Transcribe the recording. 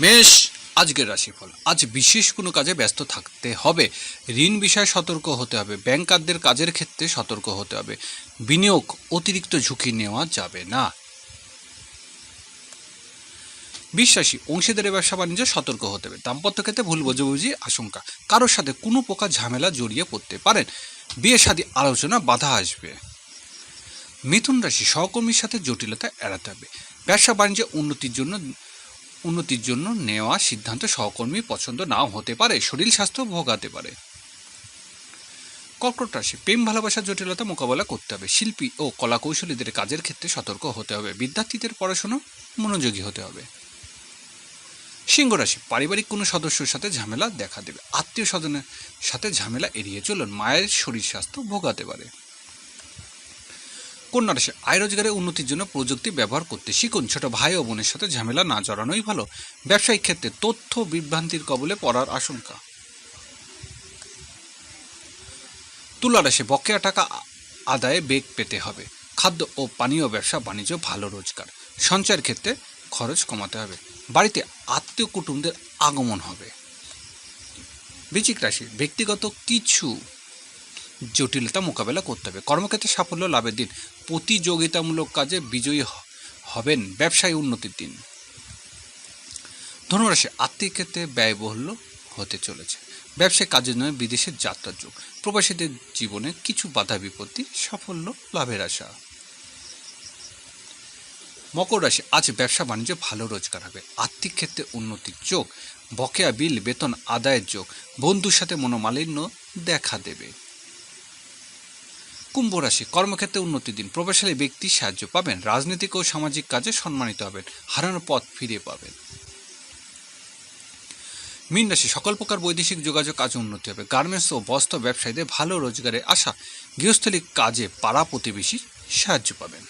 মেষ, আজকের রাশিফল। আজ বিশেষ কোনো কাজে ব্যস্ত থাকতে হবে। ঋণ বিষয়ে সতর্ক হতে হবে। ব্যাংকারদের কাজের ক্ষেত্রে সতর্ক হতে হবে। বিনিয়োগ অতিরিক্ত ঝুঁকি নেওয়া যাবে না। বিশ্বাসী অংশীদারের ব্যবসা বাণিজ্যে সতর্ক হতে হবে। দাম্পত্য ক্ষেত্রে ভুল বোঝাবুঝি আশঙ্কা। কারোর সাথে কোনো প্রকার ঝামেলা জড়িয়ে পড়তে পারেন। বিয়ে শাদী আলোচনা বাধা আসবে। মিথুন রাশি সহকর্মীর সাথে জটিলতা এড়াতে হবে। ব্যবসা বাণিজ্যে উন্নতির জন্য উন্নতির জন্য নেওয়া সিদ্ধান্ত সহকর্মী পছন্দ নাও হতে পারে, শরীর স্বাস্থ্য ভোগাতে পারে। কর্কট রাশি, প্রেম ভালোবাসার জটিলতা মোকাবেলা করতে হবে। শিল্পী ও কলাকৌশলীদের কাজের ক্ষেত্রে সতর্ক হতে হবে। বিদ্যার্থীদের পড়াশুনো মনোযোগী হতে হবে। সিংহ রাশি, পারিবারিক কোনো সদস্যর সাথে ঝামেলা দেখা দেবে। আত্মীয় স্বজনের সাথে ঝামেলা এড়িয়ে চলুন। মায়ের শরীর স্বাস্থ্য ভোগাতে পারে। কন্যা রাশি আয় রোজগারের উন্নতির জন্য প্রযুক্তি ব্যবহার করতে শিখুন। ছোট ভাই ও বোনের সাথে ঝামেলা না জড়ানোই ভালো। ব্যবসায়িক ক্ষেত্রে তথ্য বিভ্রান্তির কবলে পড়ার আশঙ্কা। তুলা রাশি বকেয়া টাকা আদায়ে বেগ পেতে হবে। খাদ্য ও পানীয় ব্যবসা বাণিজ্য, ভালো রোজগার। সঞ্চয়ের ক্ষেত্রে খরচ কমাতে হবে। বাড়িতে আত্মীয় কুটুমদের আগমন হবে। বৃচিক রাশি, ব্যক্তিগত কিছু জটিলতা মোকাবেলা করতে হবে। কর্মক্ষেত্রে সাফল্য, লাভের দিন প্রতিযোগিতামূলক কাজে বিজয়ী হবেন ব্যবসায়ী উন্নতির দিন। ধনুরাশি আর্থিক ক্ষেত্রে ব্যয়বহুল্য হতে চলেছে। ব্যবসায় কাজের নয় বিদেশের যাত্রার যোগ। প্রবাসীদের জীবনে কিছু বাধা বিপত্তি, সাফল্য, লাভের আশা। মকর রাশি, আজ ব্যবসা বাণিজ্য ভালো রোজগার হবে। আর্থিক ক্ষেত্রে উন্নতির যোগ। বকেয়া বিল, বেতন আদায়ের যোগ। বন্ধুর সাথে মনোমালিন্য দেখা দেবে। কুম্ভ রাশি, কর্মক্ষেত্রে উন্নতি দিন। প্রভাবশালী ব্যক্তি সাহায্য পাবেন, রাজনৈতিক ও সামাজিক কাজে সম্মানিত হবেন, হারানোর পথ ফিরে পাবেন। মীন রাশি, সকল প্রকার বৈদেশিক যোগাযোগ কাজে উন্নতি হবে। গার্মেন্টস ও বস্ত্র ব্যবসায়ীদের ভালো রোজগারে আসা গৃহস্থলী কাজে পাড়া প্রতিবেশী সাহায্য পাবেন।